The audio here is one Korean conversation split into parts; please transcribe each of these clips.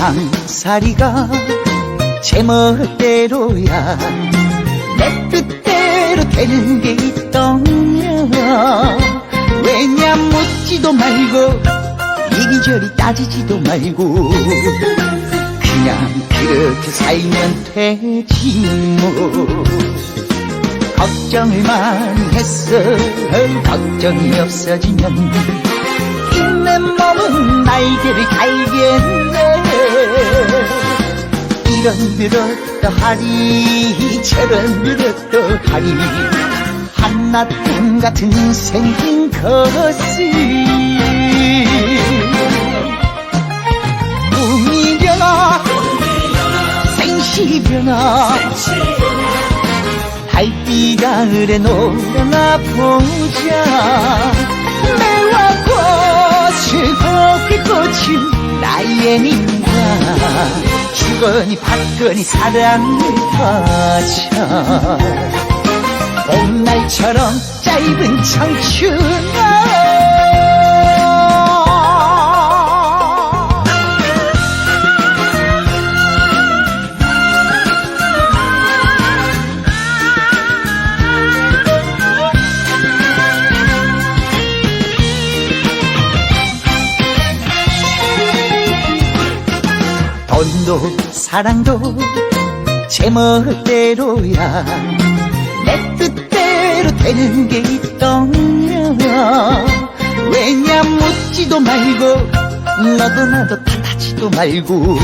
세상살이가 제 멋대로야. 내 뜻대로 되는 게 있더냐. 왜냐 묻지도 말고 이리저리 따지지도 말고 그냥 그렇게 살면 되지 뭐. 걱정을 많이 했어. 걱정이 없어지면. 내 몸은 날개를 달겠네 이런 늘었다 하리 저런 늘었다 하리 한낱꿈 같은 생긴 것을 꿈이 변화 생시 변화 달빛 가을에 놀아나 보자. 곱게 꽂힌 나의 님과 주거니 받거니 사랑을 퍼져 봄날처럼 짧은 청춘아 돈도 사랑도 제 멋대로야. 내 뜻대로 되는 게 있더냐 왜냐 묻지도 말고 너도 나도 탓하지도 말고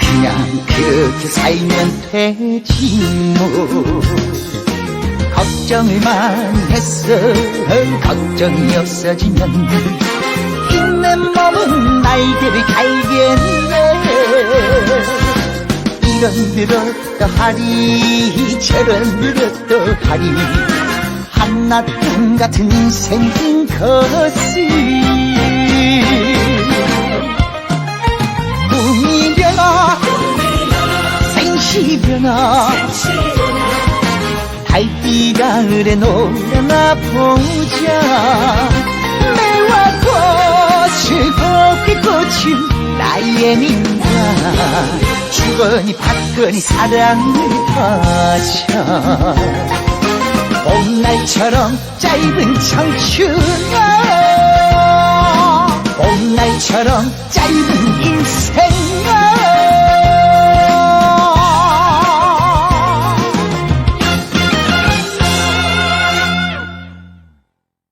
그냥 그렇게 살면 되지 뭐. 걱정을 많이 했어. 걱정이 없어지면. 내 몸은 날개를 달겠네 이런 늘었다 하리 저런 늘었다 하리. 한낱꿈 같은 생긴 것을 꿈이 변화 생시 변화 달빛 가을에 놀아나 보자. 매와 꽃을 곱게 꽂힌 나의 님과 주거니 받거니 사랑을 퍼져 봄날처럼 짧은 청춘아. 봄날처럼 짧은 인생